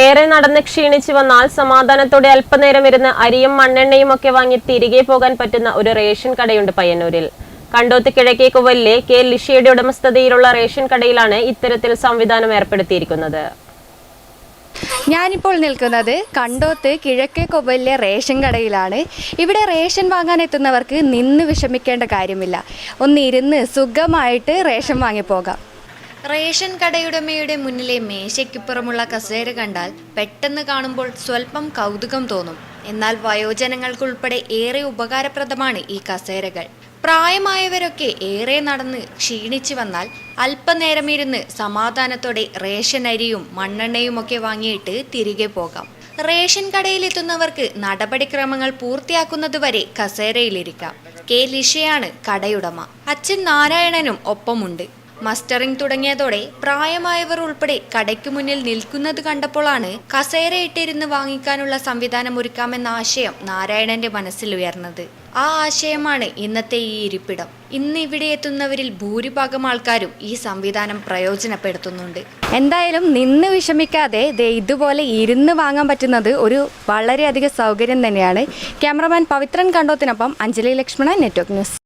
ഏറെ നടന്ന് ക്ഷീണിച്ചു വന്നാൽ സമാധാനത്തോടെ അല്പനേരം ഇരുന്ന് അരിയും മണ്ണെണ്ണയും ഒക്കെ വാങ്ങി തിരികെ പോകാൻ പറ്റുന്ന ഒരു റേഷൻ കടയുണ്ട് പയ്യന്നൂരിൽ. കണ്ടോത്ത് കിഴക്കേ കുവലിലെ കെ. ലിഷിയുടെ ഉടമസ്ഥതയിലുള്ള റേഷൻ കടയിലാണ് ഇത്തരത്തിൽ സംവിധാനം ഏർപ്പെടുത്തിയിരിക്കുന്നത്. ഞാനിപ്പോൾ നിൽക്കുന്നത് കണ്ടോത്ത് കിഴക്കേ കൊവലിലെ റേഷൻ കടയിലാണ്. ഇവിടെ റേഷൻ വാങ്ങാൻ എത്തുന്നവർക്ക് നിന്ന് വിഷമിക്കേണ്ട കാര്യമില്ല. ഒന്നിരുന്ന് സുഖമായിട്ട് റേഷൻ വാങ്ങിപ്പോകാം. റേഷൻ കടയുടമയുടെ മുന്നിലെ മേശയ്ക്കിപ്പുറമുള്ള കസേര കണ്ടാൽ പെട്ടെന്ന് കാണുമ്പോൾ സ്വല്പം കൗതുകം തോന്നും. എന്നാൽ വയോജനങ്ങൾക്കുൾപ്പെടെ ഏറെ ഉപകാരപ്രദമാണ് ഈ കസേരകൾ. പ്രായമായവരൊക്കെ ഏറെ നടന്ന് ക്ഷീണിച്ചു വന്നാൽ അല്പനേരം ഇരുന്ന് സമാധാനത്തോടെ റേഷൻ അരിയും മണ്ണെണ്ണയുമൊക്കെ വാങ്ങിയിട്ട് തിരികെ പോകാം. റേഷൻ കടയിലെത്തുന്നവർക്ക് നടപടിക്രമങ്ങൾ പൂർത്തിയാക്കുന്നതുവരെ കസേരയിലിരിക്കാം. കെ. ലിഷയാണ് കടയുടമ. അച്ഛൻ നാരായണനും ഒപ്പമുണ്ട്. മസ്റ്ററിംഗ് തുടങ്ങിയതോടെ പ്രായമായവർ ഉൾപ്പെടെ കടയ്ക്കു മുന്നിൽ നിൽക്കുന്നത് കണ്ടപ്പോഴാണ് കസേരയിട്ടിരുന്ന് വാങ്ങിക്കാനുള്ള സംവിധാനം ഒരുക്കാമെന്ന ആശയം നാരായണന്റെ മനസ്സിൽ ഉയർന്നത്. ആ ആശയമാണ് ഇന്നത്തെ ഈ ഇരിപ്പിടം. ഇന്ന് ഇവിടെ എത്തുന്നവരിൽ ഭൂരിഭാഗം ആൾക്കാരും ഈ സംവിധാനം പ്രയോജനപ്പെടുത്തുന്നുണ്ട്. എന്തായാലും നിന്ന് വിഷമിക്കാതെ ദേ ഇതുപോലെ ഇരുന്ന് വാങ്ങാൻ പറ്റുന്നത് ഒരു വളരെയധികം സൗകര്യം തന്നെയാണ്. ക്യാമറമാൻ പവിത്രൻ കണ്ടോത്തിനൊപ്പം അഞ്ജലി ലക്ഷ്മണ നെറ്റ്വർക്ക് ന്യൂസ്.